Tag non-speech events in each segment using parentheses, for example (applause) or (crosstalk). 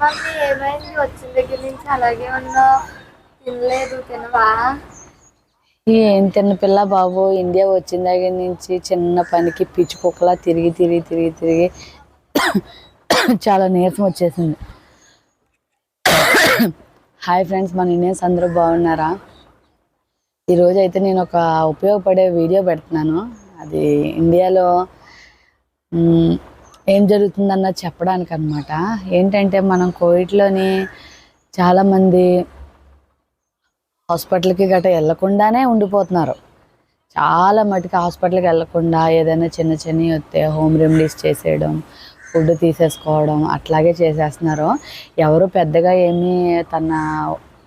Mummy ఏమైంది? వచ్చిన దగ్గర నుంచి అలాగే ఉన్నా తినలేదు తినవా? ఏం తిన్న పిల్ల బాబు? ఇండియా వచ్చిన దగ్గర నుంచి చిన్న పనికి పిచ్చి కుక్కలా తిరిగి తిరిగి తిరిగి తిరిగి చాలా నీరసం వచ్చేసింది. హాయ్ ఫ్రెండ్స్ మన ఇండియన్స్ అందరూ బాగున్నారా? ఈరోజు అయితే నేను ఒక ఉపయోగపడే వీడియో పెడుతున్నాను. అది ఇండియాలో ఏం జరుగుతుందన్నది చెప్పడానికి అనమాట ఏంటంటే మనం కోవిడ్లోని చాలామంది హాస్పిటల్కి గట్రా వెళ్ళకుండానే ఉండిపోతున్నారు. చాలా మటుకు హాస్పిటల్కి వెళ్ళకుండా ఏదైనా చిన్న చిన్నవి వస్తే హోమ్ రెమెడీస్ చేసేయడం ఫుడ్ తీసేసుకోవడం అట్లాగే చేసేస్తున్నారు. ఎవరు పెద్దగా ఏమీ తన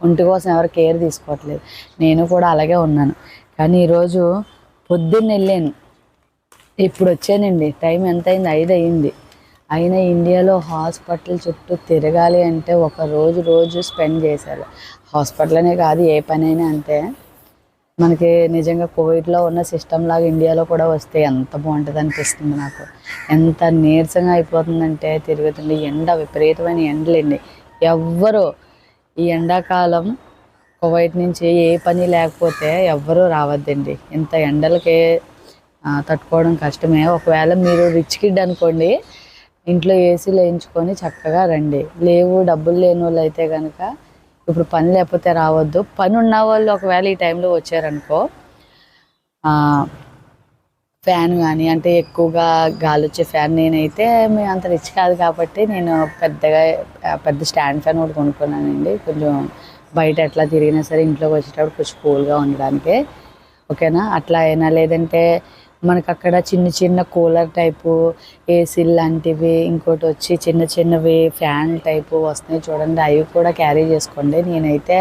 ఒంటి కోసం ఎవరు కేర్ తీసుకోవట్లేదు. నేను కూడా అలాగే ఉన్నాను. కానీ ఈరోజు పొద్దున్న వెళ్ళాను ఇప్పుడు వచ్చానండి టైం ఎంత అయింది ఐదు అయింది అయినా ఇండియాలో హాస్పిటల్ చుట్టూ తిరగాలి అంటే ఒక రోజు రోజు స్పెండ్ చేశారు. హాస్పిటల్ అనే కాదు ఏ పని అయినా అంతే. మనకి నిజంగా కోవిడ్లో ఉన్న సిస్టమ్ లాగా ఇండియాలో కూడా వస్తే ఎంత బాగుంటుంది అనిపిస్తుంది నాకు. ఎంత నీరసంగా అయిపోతుందంటే తిరుగుతుంది. ఎండ విపరీతమైన ఎండలండి. ఎవ్వరు ఈ ఎండాకాలం కువైట్ నుంచి ఏ పని లేకపోతే ఎవ్వరూ రావద్దండి. ఇంత ఎండలకే తట్టుకోవడం కష్టమే. ఒకవేళ మీరు రిచ్ కిడ్ అనుకోండి ఇంట్లో ఏసీ వేయించుకొని చక్కగా రండి. లేవు డబ్బులు లేని వాళ్ళు అయితే కనుక ఇప్పుడు పని లేకపోతే రావద్దు. పని ఉన్న వాళ్ళు ఒకవేళ ఈ టైంలో వచ్చారనుకో ఫ్యాన్ కానీ అంటే ఎక్కువగా గాలి వచ్చే ఫ్యాన్ నేనైతే మేము అంత రిచ్ కాదు కాబట్టి నేను పెద్దగా పెద్ద స్టాండ్ ఫ్యాన్ ఒకటి కొనుక్కున్నానండి. కొంచెం బయట ఎట్లా తిరిగినా సరే ఇంట్లోకి వచ్చేటప్పుడు కొంచెం కూల్గా ఉండడానికి. ఓకేనా? అట్లా అయినా లేదంటే మనకు అక్కడ చిన్న చిన్న కూలర్ టైపు ఏసీ లాంటివి ఇంకోటి వచ్చి చిన్న చిన్నవి ఫ్యాన్ టైపు వస్తున్నాయి చూడండి. అవి కూడా క్యారీ చేసుకోండి. నేనైతే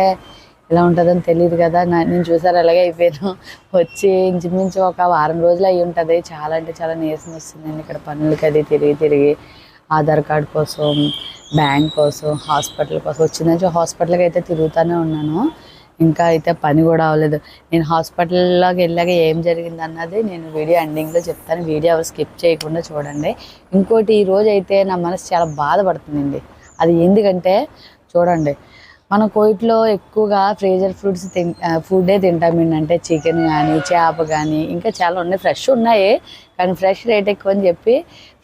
ఎలా ఉంటుందని తెలియదు కదా. నా నేను చూసారు అలాగే అయిపోయాను. వచ్చి ఇంచుమించు ఒక వారం రోజులు అయి ఉంటుంది. చాలా అంటే చాలా నీరసం వస్తుందండి ఇక్కడ పనులకి అది తిరిగి తిరిగి. ఆధార్ కార్డ్ కోసం బ్యాంక్ కోసం హాస్పిటల్ కోసం. వచ్చిందని హాస్పిటల్కి అయితే తిరుగుతూనే ఉన్నాను. ఇంకా అయితే పని కూడా అవ్వలేదు. నేను హాస్పిటల్లోకి వెళ్ళాక ఏం జరిగింది అన్నది నేను వీడియో ఎండింగ్లో చెప్తాను. వీడియో స్కిప్ చేయకుండా చూడండి. ఇంకోటి ఈ రోజు అయితే నా మనసు చాలా బాధపడుతుందండి. అది ఎందుకంటే చూడండి మన కోయిట్లో ఎక్కువగా ఫ్రీజర్ ఫ్రూట్స్ తిన్ ఫుడ్డే తింటామండి అంటే చికెన్ కానీ చేప కానీ ఇంకా చాలా ఉన్నాయి. ఫ్రెష్ ఉన్నాయి కానీ ఫ్రెష్ రేట్ ఎక్కువ అని చెప్పి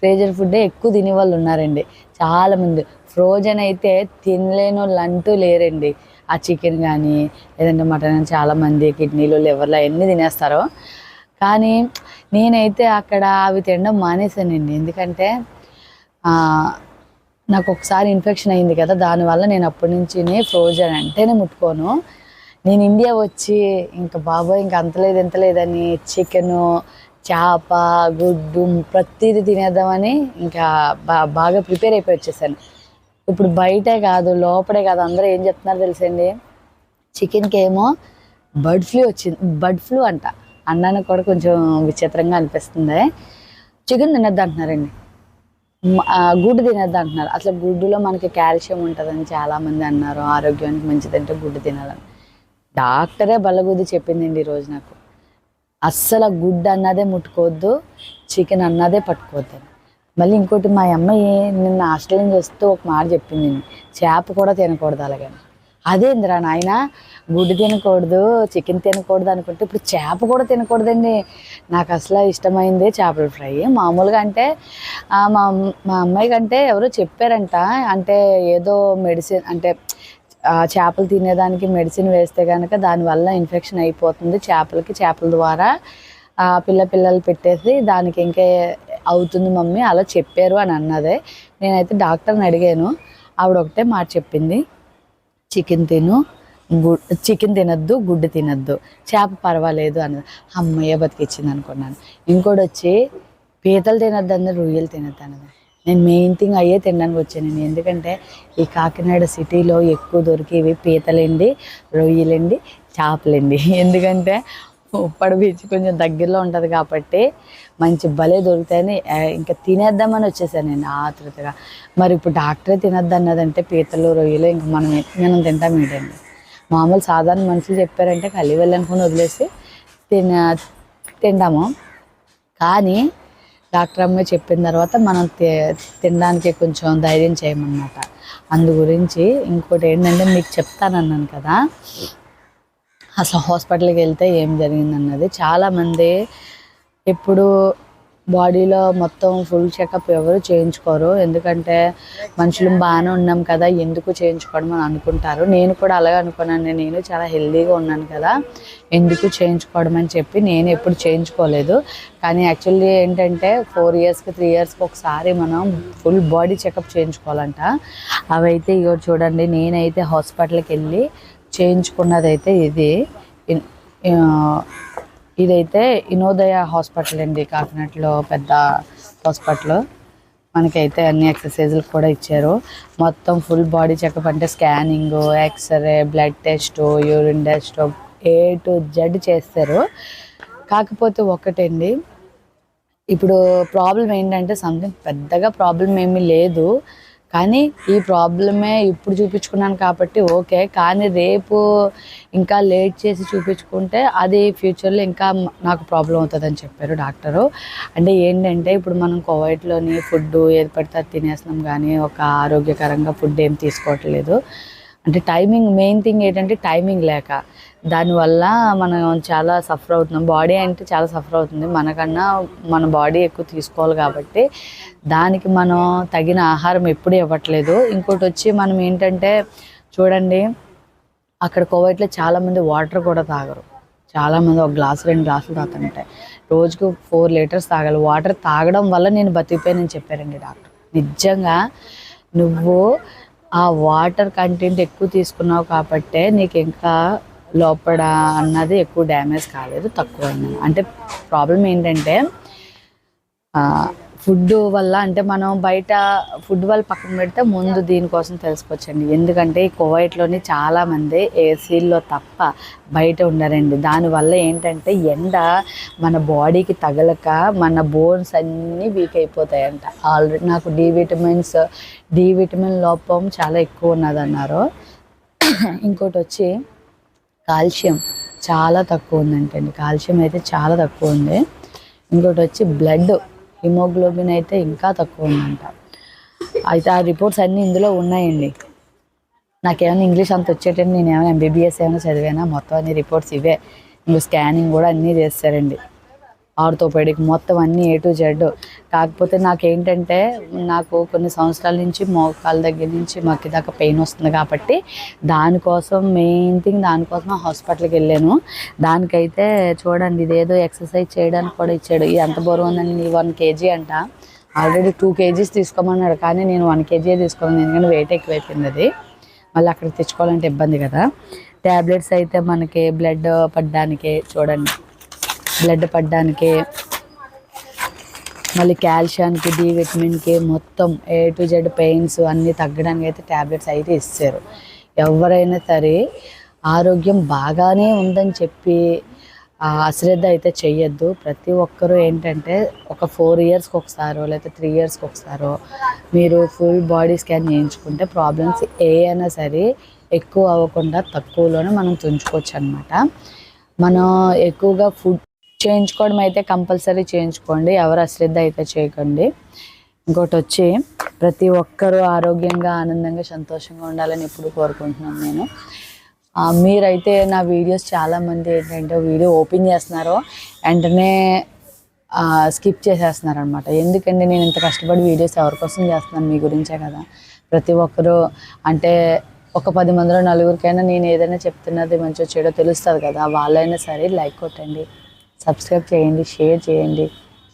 ఫ్రీజర్ ఫుడ్డే ఎక్కువ తినే వాళ్ళు ఉన్నారండి. చాలామంది ఫ్రోజన్ అయితే తినలేని వాళ్ళు అంటూ లేరండి. ఆ చికెన్ కానీ లేదంటే మటన్ కానీ చాలామంది కిడ్నీలు లివర్లు అవన్నీ తినేస్తారు. కానీ నేనైతే అక్కడ అవి తినడం మానేశానండి. ఎందుకంటే నాకు ఒకసారి ఇన్ఫెక్షన్ అయింది కదా దానివల్ల నేను అప్పటి నుంచి ఫ్రోజన్ అంటేనే ముట్టుకోను. నేను ఇండియా వచ్చి ఇంకా బాబోయ్ ఇంకా అంతలేదు ఎంతలేదని చికెను చేప గుడ్డు ప్రతిదీ తినేద్దామని ఇంకా బా బాగా ప్రిపేర్ అయిపోయి వచ్చేసాను. ఇప్పుడు బయటే కాదు లోపడే కాదు అందరూ ఏం చెప్తున్నారు తెలిసండి? చికెన్కి ఏమో బర్డ్ ఫ్లూ వచ్చింది. బర్డ్ ఫ్లూ అంట. అన్నానికి కూడా కొంచెం విచిత్రంగా అనిపిస్తుంది. చికెన్ తినద్దు అంటున్నారండి. గుడ్డు తినద్దు అంటున్నారు. అసలు గుడ్డులో మనకి కాల్షియం ఉంటుందని చాలామంది అన్నారు. ఆరోగ్యానికి మంచిదంటే గుడ్డు తినాలని. డాక్టరే బలగుద్ది చెప్పిందండి ఈరోజు నాకు. అస్సలు గుడ్డు అన్నదే ముట్టుకోవద్దు చికెన్ అన్నదే పట్టుకోవద్దు అని. మళ్ళీ ఇంకోటి మా అమ్మాయి నిన్న హాస్టల్ చేస్తూ ఒక మాట చెప్పింది చేప కూడా తినకూడదు అలాగని. అదేందిరా నాయన గుడ్డు తినకూడదు చికెన్ తినకూడదు అనుకుంటే ఇప్పుడు చేప కూడా తినకూడదండి. నాకు అసలు ఇష్టమైంది చేపల ఫ్రై. మామూలుగా అంటే మా మా అమ్మాయి కంటే ఎవరో చెప్పారంట. అంటే ఏదో మెడిసిన్ అంటే చేపలు తినేదానికి మెడిసిన్ వేస్తే కనుక దానివల్ల ఇన్ఫెక్షన్ అయిపోతుంది చేపలకి చేపల ద్వారా. పిల్ల పిల్లలు పెట్టేసి దానికి ఇంకా అవుతుంది మమ్మీ అలా చెప్పారు అని అన్నదే. నేనైతే డాక్టర్ని అడిగాను. ఆవిడ ఒకటే మాట చెప్పింది. చికెన్ తిను గుడ్ చికెన్ తినద్దు గుడ్డు తినద్దు. చేప పర్వాలేదు అన్నది. అమ్మయ్య బతికిచ్చింది అనుకున్నాను. ఇంకోటి వచ్చి పీతలు తినద్దు అన్నది రొయ్యలు తినద్దు అన్నది. నేను మెయిన్ థింగ్ అయ్యే తినడానికి వచ్చాను. నేను ఎందుకంటే ఈ కాకినాడ సిటీలో ఎక్కువ దొరికేవి పీతలండి రొయ్యలండి చేపలండి. (laughs) ఎందుకంటే ఉప్పడ బీచ్ కొంచెం దగ్గరలో ఉంటుంది కాబట్టి మంచి భలే దొరుకుతాయని ఇంకా తినేద్దామని వచ్చేసాను నేను ఆతృతగా మరి ఇప్పుడు డాక్టరే తినద్దు అన్నదంటే పీతలు రొయ్యలు ఇంక మనం మనం తింటాం ఏంటండి మామూలు సాధారణ మనుషులు చెప్పారంటే కలి వెళ్ళనుకుని వదిలేసి తిన తింటాము. కానీ డాక్టర్ అమ్మాయి చెప్పిన తర్వాత మనం తి- తినడానికి కొంచెం ధైర్యం చేయమన్నమాట. అందు గురించి ఇంకోటి ఏంటంటే మీకు చెప్తానన్నాను కదా. అసలు హాస్పిటల్కి వెళ్తే ఏం జరిగిందన్నది చాలామంది ఇప్పుడు బాడీలో మొత్తం ఫుల్ చెకప్ ఎవరు చేయించుకోరు. ఎందుకంటే మనుషులు బాగానే ఉన్నాం కదా ఎందుకు చేయించుకోవడం అని అనుకుంటారు. నేను కూడా అలాగే అనుకున్నాను. నేను చాలా హెల్దీగా ఉన్నాను కదా ఎందుకు చేయించుకోవడం అని చెప్పి నేను ఎప్పుడు చేయించుకోలేదు. కానీ యాక్చువల్లీ ఏంటంటే ఫోర్ ఇయర్స్కి త్రీ ఇయర్స్కి ఒకసారి మనం ఫుల్ బాడీ చెకప్ చేయించుకోవాలంట. అవైతే ఇగో చూడండి నేనైతే హాస్పిటల్కి వెళ్ళి చేయించుకున్నదైతే ఇది. ఇదైతే ఇనోదయ హాస్పిటల్ అండి కాకినాడలో పెద్ద హాస్పిటల్. మనకైతే అన్ని ఎక్సర్సైజులు కూడా ఇచ్చారు. మొత్తం ఫుల్ బాడీ చెకప్ అంటే scanning x ray blood test urine test A to Z చేస్తారు. కాకపోతే ఒకటండి ఇప్పుడు ప్రాబ్లం ఏంటంటే సంథింగ్ పెద్దగా ప్రాబ్లం ఏమీ లేదు. కానీ ఈ ప్రాబ్లమే ఇప్పుడు చూపించుకున్నాను కాబట్టి ఓకే. కానీ రేపు ఇంకా లేట్ చేసి చూపించుకుంటే అది ఫ్యూచర్లో ఇంకా నాకు ప్రాబ్లం అవుతుందని చెప్పారు డాక్టరు. అంటే ఏంటంటే ఇప్పుడు మనం కోవైట్లోని ఫుడ్ ఏది పడితే అది తినేస్తున్నాం కానీ ఒక ఆరోగ్యకరంగా ఫుడ్ ఏం తీసుకోవట్లేదు. అంటే టైమింగ్ మెయిన్ థింగ్ ఏంటంటే టైమింగ్ లేక. దానివల్ల మనం చాలా సఫర్ అవుతున్నాం. బాడీ అంటే చాలా సఫర్ అవుతుంది. మనకన్నా మన బాడీ ఎక్కువ తీసుకోవాలి కాబట్టి దానికి మనం తగిన ఆహారం ఎప్పుడు ఇవ్వట్లేదు. ఇంకోటి వచ్చి మనం ఏంటంటే చూడండి అక్కడ కోవైట్లో చాలామంది వాటర్ కూడా తాగరు. చాలామంది ఒక గ్లాసు రెండు గ్లాసులు తాగుతుంటాయి రోజుకు ఫోర్ లీటర్స్ తాగాలి. వాటర్ తాగడం వల్ల నేను బతికిపోయానని చెప్పారండి డాక్టర్. నిజంగా నువ్వు ఆ వాటర్ కంటెంట్ ఎక్కువ తీసుకున్నావు కాబట్టే నీకు ఇంకా లోపల అన్నది ఎక్కువ డ్యామేజ్ కాలేదు తక్కువ అయింది అంటే ప్రాబ్లం ఏంటంటే ఫుడ్ వల్ల అంటే మనం బయట ఫుడ్ వల్ల పక్కన పెడితే ముందు దీనికోసం తెలుసుకోవచ్చండి. ఎందుకంటే ఈ కోవైట్లోని చాలామంది ఏసీల్లో తప్ప బయట ఉన్నారండి దానివల్ల ఏంటంటే ఎండ మన బాడీకి తగలక మన బోన్స్ అన్నీ వీక్ అయిపోతాయంట. ఆల్రెడీ నాకు డి విటమిన్స్ డి విటమిన్ లోపం చాలా ఎక్కువ ఉన్నదన్నారు. ఇంకోటి వచ్చి కాల్షియం చాలా తక్కువ ఉందంటండి. కాల్షియం అయితే చాలా తక్కువ ఉంది ఇంకోటి వచ్చి బ్లడ్ హిమోగ్లోబిన్ అయితే ఇంకా తక్కువ ఉందంట. అయితే ఆ రిపోర్ట్స్ అన్నీ ఇందులో ఉన్నాయండి. నాకేమైనా ఇంగ్లీష్ అంత వచ్చేటండి నేను ఏమైనా ఎంబీబీఎస్ ఏమైనా చదివానా? మొత్తం అన్ని రిపోర్ట్స్ ఇవే. ఇంకా స్కానింగ్ కూడా అన్నీ చేస్తారండి. ఆర్థోపెడిక్ మొత్తం అన్నీ ఏ టు జెడ్ కాకపోతే నాకేంటంటే నాకు కొన్ని సంవత్సరాల నుంచి మోకాల దగ్గర నుంచి మాకు దాకా పెయిన్ వస్తుంది కాబట్టి దానికోసం మెయిన్ థింగ్ దానికోసం హాస్పిటల్కి వెళ్ళాను. దానికైతే చూడండి ఇదేదో ఎక్సర్సైజ్ చేయడానికి కూడా ఇచ్చాడు. ఇది ఎంత బరువు ఉందండి వన్ కేజీ అంట. ఆల్రెడీ టూ కేజీస్ తీసుకోమన్నాడు కానీ నేను వన్ కేజీ తీసుకున్నాను ఎందుకంటే వెయిట్ ఎక్కువైపోయింది అది. మళ్ళీ అక్కడికి తెచ్చుకోవాలంటే ఇబ్బంది కదా. ట్యాబ్లెట్స్ అయితే మనకి బ్లడ్ పడ్డానికి చూడండి. బ్లడ్ పడ్డానికి మళ్ళీ కాల్షియానికి డి విటమిన్కి మొత్తం ఏ టు జెడ్ పెయిన్స్ అన్నీ తగ్గడానికి అయితే ట్యాబ్లెట్స్ అయితే ఇస్తారు ఎవరైనా సరే ఆరోగ్యం బాగానే ఉందని చెప్పి అశ్రద్ధ అయితే చేయొద్దు ప్రతి ఒక్కరూ ఏంటంటే ఒక ఫోర్ ఇయర్స్కి ఒకసారో లేకపోతే త్రీ ఇయర్స్కి ఒకసారో మీరు ఫుల్ బాడీ స్కాన్ చేయించుకుంటే ప్రాబ్లమ్స్ ఏ అయినా సరే ఎక్కువ అవ్వకుండా తక్కువలోనే మనం తుంచుకోవచ్చు అనమాట మనం ఎక్కువగా ఫుడ్ చేయించుకోవడం అయితే కంపల్సరీ చేయించుకోండి. ఎవరు అశ్రద్ధ అయితే చేయకండి. ఇంకోటి వచ్చి ప్రతి ఒక్కరూ ఆరోగ్యంగా ఆనందంగా సంతోషంగా ఉండాలని ఎప్పుడు కోరుకుంటున్నాను నేను. మీరైతే నా వీడియోస్ చాలామంది ఏంటంటే వీడియో ఓపెన్ చేస్తున్నారో వెంటనే స్కిప్ చేసేస్తున్నారనమాట ఎందుకండి ఎందుకంటే నేను ఇంత కష్టపడి వీడియోస్ ఎవరికోసం చేస్తున్నాను? మీ గురించే కదా. ప్రతి ఒక్కరూ అంటే ఒక పది మందిలో నలుగురికైనా నేను ఏదైనా చెప్తున్నది మంచిగా చెడో తెలుస్తుంది కదా. వాళ్ళైనా సరే లైక్ కొట్టండి. సబ్స్క్రైబ్ చేయండి షేర్ చేయండి.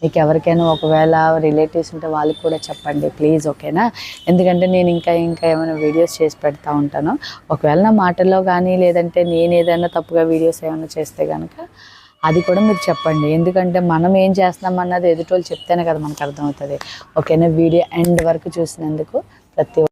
మీకు ఎవరికైనా ఒకవేళ రిలేటివ్స్ ఉంటే వాళ్ళకి కూడా చెప్పండి ప్లీజ్ ఓకేనా? ఎందుకంటే నేను ఇంకా ఇంకా ఏమైనా వీడియోస్ చేసి పెడతా ఉంటాను. ఒకవేళ నా మాటల్లో కానీ లేదంటే నేను ఏదైనా తప్పుగా వీడియోస్ ఏమైనా చేస్తే కనుక అది కూడా మీరు చెప్పండి. ఎందుకంటే మనం ఏం చేస్తున్నాం అన్నది ఎదుటోళ్ళు చెప్తేనే కదా మనకు అర్థమవుతుంది. ఓకేనా? వీడియో ఎండ్ వరకు చూసినందుకు ప్రతి